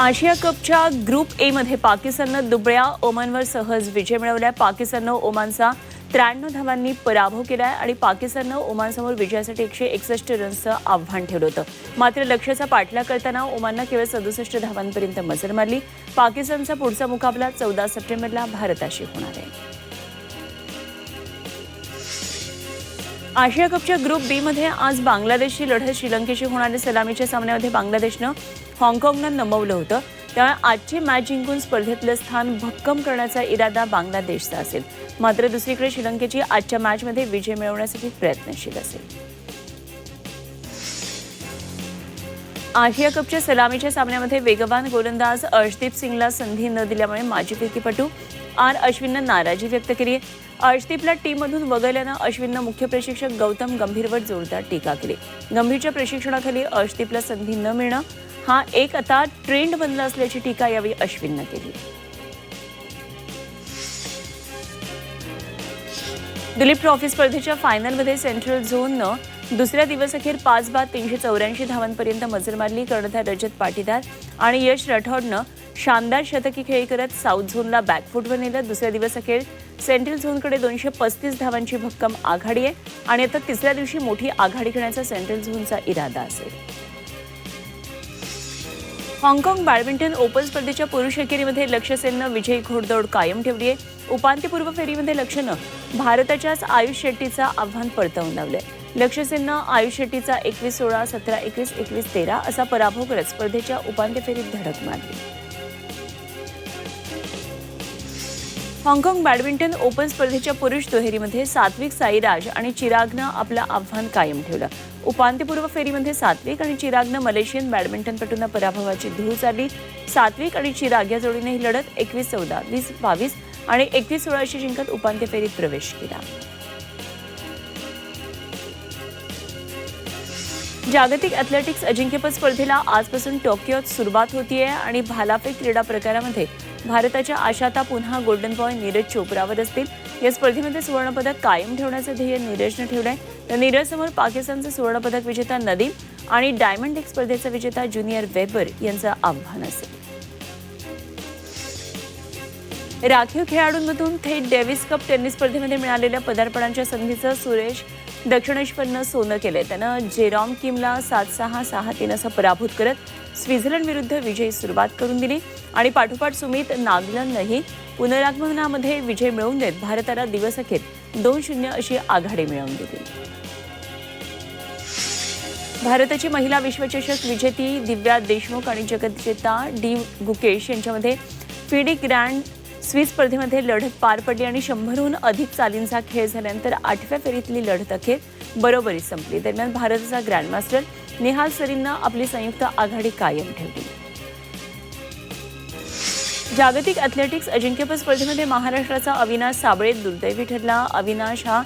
Asia कपच्या group A मध्ये पाकिस्ताननं दुबळ्या ओमानवर सहज विजय मिळवलाय. पाकिस्ताननं ओमानचा त्र्याण्णव धावांनी पराभव केलाय आणि पाकिस्ताननं ओमानसमोर विजयासाठी एकशे एकसष्ट रन्सचं आव्हान ठेवलं होतं. मात्र लक्ष्याचा पाठलाग करताना ओमाननं केवळ सदुसष्ट धावांपर्यंत मजल मारली. पाकिस्तानचा पुढचा मुकाबला चौदा सप्टेंबरला भारताशी होणार आहे. आशिया कपच्या ग्रुप बी मध्ये आज बांगलादेशची लढत श्रीलंकेशी होणाऱ्या सलामीच्या सामन्यामध्ये बांगलादेशनं हाँगकाँगनं नमवलं होतं. त्यामुळे आजची मॅच जिंकून स्पर्धेतलं स्थान भक्कम करण्याचा इरादा बांगलादेशचा असेल. मात्र दुसरीकडे श्रीलंकेची आजच्या मॅचमध्ये विजय मिळवण्यासाठी प्रयत्नशील असेल. आशिया कपच्या सलामीच्या सामन्यामध्ये वेगवान गोलंदाज अर्शदीप सिंगला संधी न दिल्यामुळे माजी क्रिकेटपटू आर अश्विननं नाराजी व्यक्त केली. आहे अर्शदीपला टीममधून वगळल्यानं अश्विननं मुख्य प्रशिक्षक गौतम गंभीरवर जोरदार टीका केली. गंभीरच्या प्रशिक्षणाखाली अर्शदीपला संधी न मिळणं हा एक आता ट्रेंड बनला असल्याची टीका यावेळी अश्विननं केली. दिलीप ट्रॉफी स्पर्धेच्या फायनलमध्ये सेंट्रल झोननं दुसऱ्या दिवसअखेर पाच बाद तीनशे चौऱ्याऐंशी धावांपर्यंत मजल मारली कर्णधार रजत पाटीदार आणि यश राठौडनं शानदार शतकी खेळी करत साऊथ झोनला बॅकफुटवर नेलं. दुसऱ्या दिवसअखेर सेंट्रल झोनकडे दोनशे पस्तीस धावांची भक्कम आघाडी आहे आणि आता तिसऱ्या दिवशी मोठी आघाडी घेण्याचा सेंट्रल झोनचा इरादा असेल. हाँगकाँग बॅडमिंटन ओपन स्पर्धेच्या पुरुष एकेरीमध्ये लक्ष्य सेननं विजयी घोडदौड कायम ठेवली आहे. उपांत्यपूर्व फेरीमध्ये लक्ष्यनं भारताच्याच आयुष शेट्टीचं आव्हान परतवून लावलंय. लक्ष्य सेननं आयुष शेट्टीचा एकवीस सोळा सतरा एकवीस एकवीस तेरा असा पराभव करत स्पर्धेच्या उपांत्य फेरीत धडक मारली. हाँगकाँग बॅडमिंटन ओपन स्पर्धेच्या पुरुष दुहेरीमध्ये सात्विक साईराज आणि चिरागनं आपलं आव्हान कायम ठेवलं. उपांत्यपूर्व फेरीमध्ये सात्विक आणि चिरागनं मलेशियन बॅडमिंटनपटूंना पराभवाची धूळ चालली. सात्विक आणि चिराग या जोडीने ही लढत एकवीस चौदा वीस बावीस आणि एकवीस सोळा अशी जिंकत उपांत्य फेरीत प्रवेश केला. जागतिक अथलेटिक्स अजिंक्यपद स्पर्धेला आजपासून टोकियोत सुरुवात होतीये आणि भालाफेक क्रीडा प्रकारामध्ये भारताच्या आशाता पुन्हा गोल्डन बॉय नीरज चोप्रावर असतील. या स्पर्धेमध्ये सुवर्णपदक कायम ठेवण्याचं ध्येय नीरजनं ठेवलंय. तर नीरजसमोर पाकिस्तानचा सुवर्णपदक विजेता नदीम आणि डायमंड लीग स्पर्धेचा विजेता ज्युनियर वेबर यांचं आव्हान असेल. राखीव खेळाडूंमधून थेट डेव्हिस कप टेनिस स्पर्धेमध्ये मिळालेल्या पदार्पणाच्या संधीचं सुरेश दक्षिणेश्वरनं सोनं केलंय. त्यानं जेरॉम किमला सात सहा सहा तीन असं पराभूत करत स्वित्झर्लंड विरुद्ध विजयी सुरुवात करून दिली. आणि पाठोपाठ सुमित नागलननंही पुनरागमनामध्ये विजय मिळवून देत भारताला दिवसअखेर दोन शून्य अशी आघाडी मिळवून दिली. भारताची महिला विश्वचषक विजेती दिव्या देशमुख आणि जगतजेता डी गुकेश यांच्यामध्ये फिडी ग्रँड स्विस स्पर्धेमध्ये लढत पार पडली आणि शंभरहून अधिक चालींचा खेळ झाल्यानंतर आठव्या फेरीतली लढत अखेर बरोबरी संपली. दरम्यान भारताचा ग्रँडमास्टर निहाल सरीननं आपली संयुक्त आघाडी कायम ठेवली. जागतिक अथलेटिक्स अजिंक्यपद स्पर्धेमध्ये महाराष्ट्राचा अविनाश साबळे दुर्दैवी ठरला. अविनाश हा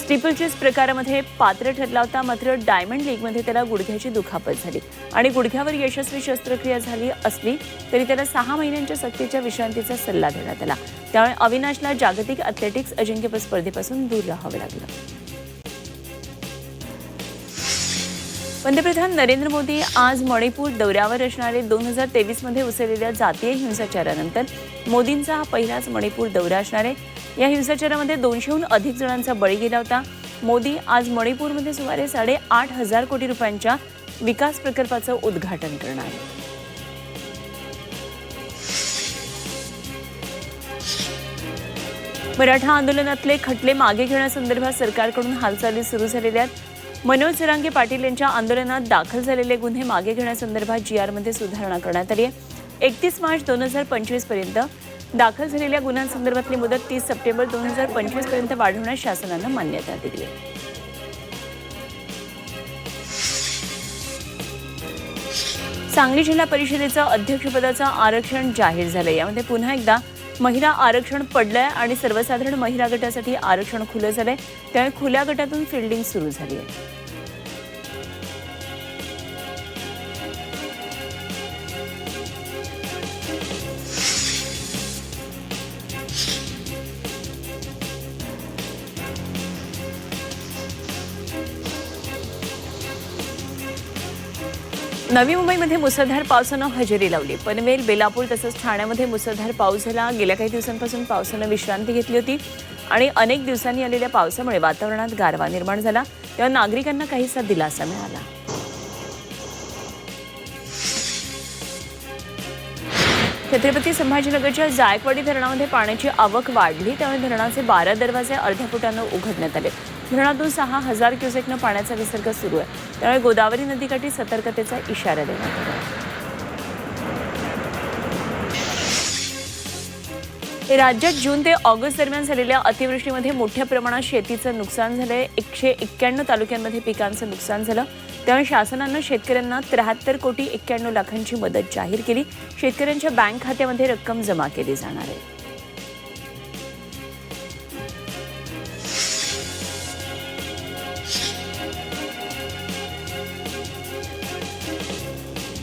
स्टिपल चेस प्रकारामध्ये पात्र ठरला होता मात्र डायमंड लीगमध्ये त्याला गुडघ्याची दुखापत झाली. आणि गुडघ्यावर यशस्वी शस्त्रक्रिया झाली असली तरी त्याला सहा महिन्यांच्या सक्तीच्या विश्रांतीचा सल्ला देण्यात आला. त्यामुळे अविनाशला जागतिक अथलेटिक्स अजिंक्यपद स्पर्धेपासून दूर राहावं लागलं. पंतप्रधान नरेंद्र मोदी आज मणिपूर दौऱ्यावर असणारे दोन हजार तेवीसमध्ये उसळलेल्या जातीय हिंसाचारानंतर मोदींचा हा पहिलाच मणिपूर दौरा असणार आहे. या हिंसाचारामध्ये दोनशेहून अधिक जणांचा बळी गेला होता. मोदी आज मणिपूरमध्ये सुमारे साडेआठ हजार कोटी रुपयांच्या विकास प्रकल्पाचं उद्घाटन करणार मराठा आंदोलनातले खटले मागे घेण्यासंदर्भात सरकारकडून हालचाली सुरू झालेल्या आहेत. मनोज जरांगे पाटील यांच्या आंदोलनात दाखल झालेले गुन्हे मागे घेण्यासंदर्भात जी आरमध्ये सुधारणा करण्यात आली आहे. एकतीस मार्च दोन हजार पंचवीसपर्यंत दाखल झालेल्या गुन्ह्यांसंदर्भातली मुदत तीस सप्टेंबर दोन हजार पंचवीसपर्यंत वाढवण्यास शासनानं मान्यता दिली. आहे सांगली जिल्हा परिषदेचं अध्यक्षपदाचं आरक्षण जाहीर झालंय. यामध्ये पुन्हा एकदा महिला आरक्षण पडलंय आणि सर्वसाधारण महिला गटासाठी आरक्षण खुलं झालंय. त्यामुळे खुल्या गटातून फिल्डिंग सुरू झाली आहे नवी मुंबईमध्ये मुसळधार पावसानं हजेरी लावली. पनवेल बेलापूर तसंच ठाण्यामध्ये मुसळधार पाऊस झाला. गेल्या काही दिवसांपासून पावसानं विश्रांती घेतली होती आणि अनेक दिवसांनी आलेल्या पावसामुळे वातावरणात गारवा निर्माण झाला. तेव्हा नागरिकांना काहीसा दिलासा मिळाला. छत्रपती संभाजीनगरच्या जायकवाडी धरणामध्ये पाण्याची आवक वाढली. त्यामुळे धरणाचे बारा दरवाजे अर्ध्या फुटानं उघडण्यात आले. धरणातून सहा हजार क्युसेकनं पाण्याचा विसर्ग सुरू आहे. त्यामुळे गोदावरी नदीकाठी सतर्कतेचा इशारा देण्यात आला. राज्यात जून ते ऑगस्ट दरम्यान झालेल्या अतिवृष्टीमध्ये मोठ्या प्रमाणात शेतीचं नुकसान झालंय. एकशे एक्क्याण्णव तालुक्यांमध्ये पिकांचं नुकसान झालं. त्यामुळे शासनानं शेतकऱ्यांना त्र्याहत्तर कोटी एक्क्याण्णव लाखांची मदत जाहीर केली. शेतकऱ्यांच्या बँक खात्यामध्ये रक्कम जमा केली जाणार आहे.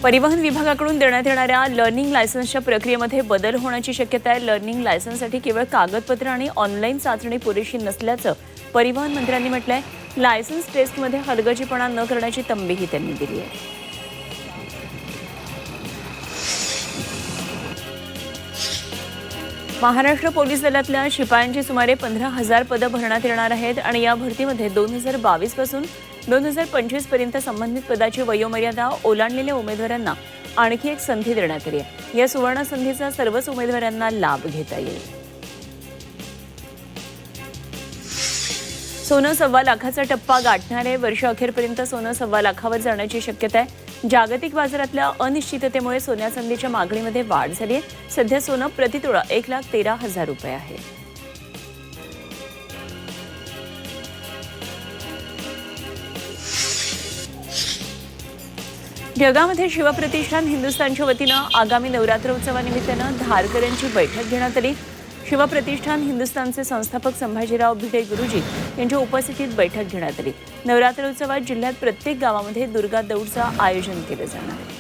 परिवहन विभागाकडून देण्यात येणाऱ्या लर्निंग लायसन्सच्या प्रक्रियेमध्ये बदल होण्याची शक्यता आहे. लर्निंग लायसन्ससाठी केवळ कागदपत्र आणि ऑनलाईन चाचणी पुरेशी नसल्याचं परिवहन मंत्र्यांनी म्हटलंय. लायसन्स टेस्टमध्ये हलगजीपणा न करण्याची तंबीही त्यांनी दिली आहे. महाराष्ट्र पोलीस दलातल्या शिपायांची सुमारे पंधरा हजार पदं भरण्यात येणार आहेत आणि या भरतीमध्ये दोन हजार बावीसपासून दोन हजार पंचवीसपर्यंत संबंधित पदाची वयोमर्यादा ओलांडलेल्या उमेदवारांना आणखी एक संधी देण्यात आली आहे. या सुवर्ण संधीचा सर्वच उमेदवारांना लाभ घेता येईल. सोनं सव्वा लाखाचा टप्पा गाठणारे वर्ष अखेरपर्यंत सोनं सव्वा लाखावर जाण्याची शक्यता आहे. जागतिक बाजारातल्या अनिश्चिततेमुळे सोन्या चांदीच्या मागणीमध्ये वाढ झाली आहे. सध्या सोनं प्रतितोळा एक लाख तेरा हजार रुपये आहे. जगामध्ये शिवप्रतिष्ठान हिंदुस्थानच्या वतीनं आगामी नवरात्र उत्सवानिमित्तानं धारकऱ्यांची बैठक घेण्यात आली. शिवप्रतिष्ठान हिंदुस्थानचे संस्थापक संभाजीराव भिडे गुरुजी यांच्या उपस्थितीत बैठक घेण्यात आली. नवरात्र उत्सवात जिल्ह्यात प्रत्येक गावामध्ये दुर्गा दौडचं आयोजन केलं जाणार आहे.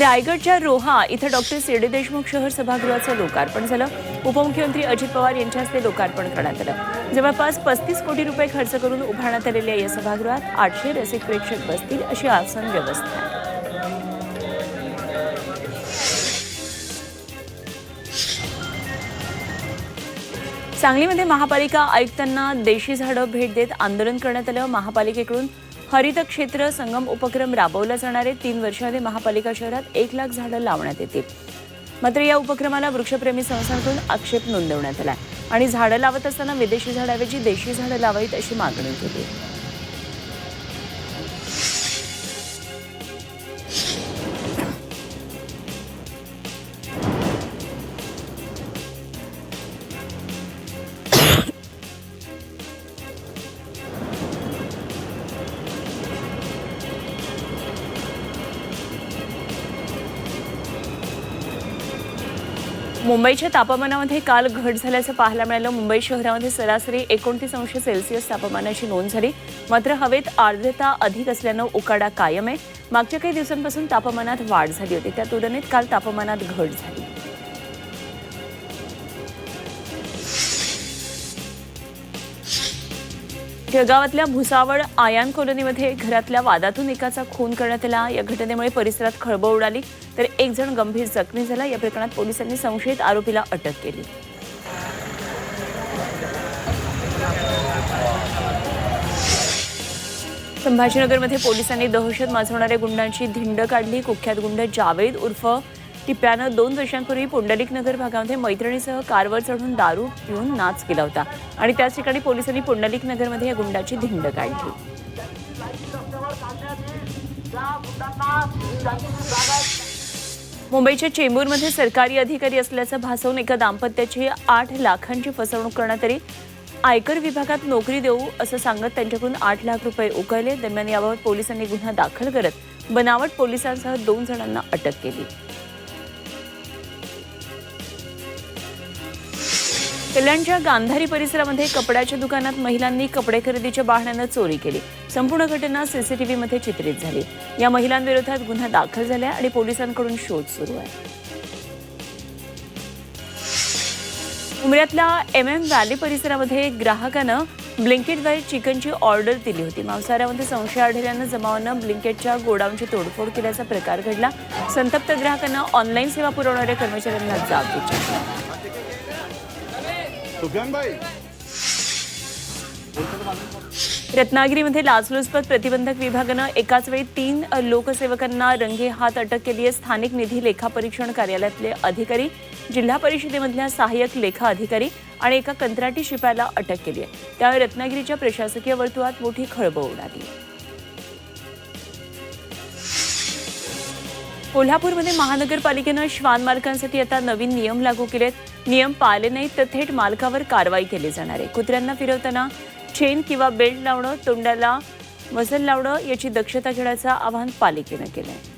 रायगडच्या रोहा इथं डॉक्टर सी देशमुख शहर सभागृहाचं लोकार्पण झालं. उपमुख्यमंत्री अजित पवार यांच्या हस्ते लोकार्पण करण्यात आलं. जवळपास पस्तीस कोटी रुपये खर्च करून उभारण्यात आलेल्या या सभागृहात आठशे रसिक प्रेक्षक बसतील अशी आसन व्यवस्था आहे. सांगलीमध्ये महापालिका आयुक्तांना देशी झाडं भेट देत आंदोलन करण्यात आलं. महापालिकेकडून हरित क्षेत्र संगम उपक्रम राबवला जाणारे तीन वर्षामध्ये महापालिका शहरात एक लाख झाडं लावण्यात येतील. मात्र या उपक्रमाला वृक्षप्रेमी संस्थांकडून आक्षेप नोंदवण्यात आला आणि झाडं लावत असताना विदेशी झाडाऐवजी देशी झाडं लावावीत अशी मागणी केली मुंबईच्या तापमानामध्ये काल घट झाल्याचं पाहायला मिळालं. मुंबई शहरामध्ये सरासरी एकोणतीस अंश सेल्सिअस तापमानाची नोंद झाली. मात्र हवेत आर्द्रता अधिक असल्यानं उकाडा कायम आहे. मागच्या काही दिवसांपासून तापमानात वाढ झाली होती. त्या तुलनेत काल तापमानात घट झाली. जळगावातल्या भुसावळ आयान कॉलनीमध्ये घरातल्या वादातून एकाचा खून करण्यात आला. या घटनेमुळे परिसरात खळबळ उडाली. तर एक जण गंभीर जखमी झाला. या प्रकरणात पोलिसांनी संशयित आरोपीला अटक केली. संभाजीनगरमध्ये पोलिसांनी दहशत माजवणाऱ्या गुंडांची धिंड काढली. कुख्यात गुंड जावेद उर्फ टिप्प्यानं दोन वर्षांपूर्वी पुंडलिक नगर भागामध्ये मैत्रिणीसह कारवर चढून दारू पिऊन नाच केला होता. आणि त्याच ठिकाणी पोलिसांनी पुंडलिक नगरमध्ये या गुंडाची धिंड काढली. मुंबईच्या चेंबूरमध्ये सरकारी अधिकारी असल्याचं भासवून एका दाम्पत्याची आठ लाखांची फसवणूक करण्यात आली आयकर विभागात नोकरी देऊ असं सांगत त्यांच्याकडून आठ लाख रुपये उकळले. दरम्यान याबाबत पोलिसांनी गुन्हा दाखल करत बनावट पोलिसांसह दोन जणांना अटक केली. कल्याणच्या गांधारी परिसरामध्ये कपड्याच्या दुकानात महिलांनी कपडे खरेदीच्या बहाण्यानं चोरी केली. संपूर्ण घटना सीसीटीव्हीमध्ये चित्रित झाली. या महिलांविरोधात गुन्हा दाखल झाला आणि पोलिसांकडून शोध सुरू आहे. उमऱ्यातल्या एम एम व्हॅली परिसरामध्ये ग्राहकानं ब्लिंकेटद्वारे चिकनची ऑर्डर दिली होती. मांसाहारामध्ये संशय आढळल्यानं जमावानं ब्लिंकेटच्या गोडाऊनची तोडफोड केल्याचा प्रकार घडला. संतप्त ग्राहकांना ऑनलाईन सेवा पुरवणाऱ्या कर्मचाऱ्यांना जाब विचारला. रत्नागिरीमध्ये लाचलुचपत प्रतिबंधक विभागानं एकाच वेळी तीन लोकसेवकांना रंगे हात अटक केली आहे. स्थानिक निधी लेखापरीक्षण कार्यालयातले अधिकारी जिल्हा परिषदेमधल्या सहाय्यक लेखा अधिकारी आणि एका कंत्राटी शिपायाला अटक केली आहे. त्यावेळी रत्नागिरीच्या प्रशासकीय वर्तुळात मोठी खळबळ उडाली. कोल्हापूरमध्ये महानगरपालिकेनं श्वान मालकांसाठी आता नवीन नियम लागू केलेत. नियम पाळले नाहीत तर थेट मालकावर कारवाई केली जाणार आहे. कुत्र्यांना फिरवताना चेन किंवा बेल्ट लावणं तोंडाला मजल लावणं याची दक्षता घेण्याचं आवाहन पालिकेनं केलं आहे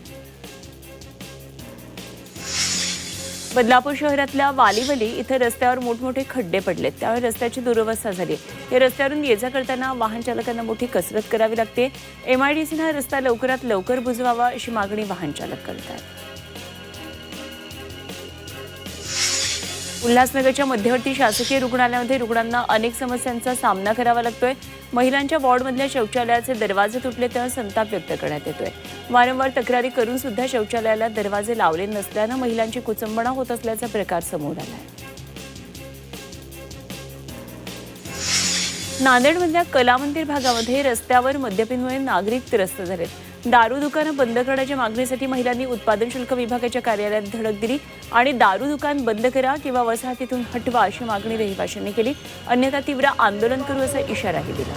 बदलापूर शहरातल्या वालीवली इथं रस्त्यावर मोठमोठे खड्डे पडलेत. त्यामुळे रस्त्याची दुरवस्था झाली. या रस्त्यावरून ये जा करताना वाहन चालकांना मोठी कसरत करावी लागते. एमआयडीसीनं हा रस्ता लवकरात लवकर बुजवावा अशी मागणी वाहन चालक करत आहेत उल्हासनगरच्या मध्यवर्ती शासकीय रुग्णालयामध्ये रुग्णांना अनेक समस्यांचा सामना करावा लागतोय. महिलांच्या वॉर्डमधल्या शौचालयाचे दरवाजे तुटले तेव्हा संताप व्यक्त करण्यात येतोय. वारंवार तक्रारी करून सुद्धा शौचालयाला दरवाजे लावले नसल्यानं महिलांची कुचंबणा होत असल्याचा प्रकार समोर आलाय. नांदेडमधल्या कलामंदिर भागामध्ये रस्त्यावर मद्यपींमुळे नागरिक त्रस्त झालेत. दारू दुकानं बंद करण्याच्या मागणीसाठी महिलांनी उत्पादन शुल्क विभागाच्या कार्यालयात धडक दिली आणि दारू दुकान बंद करा किंवा वसाहतीतून हटवा अशी मागणी रहिवाशांनी केली. अन्यथा तीव्र आंदोलन करू असा इशाराही दिला.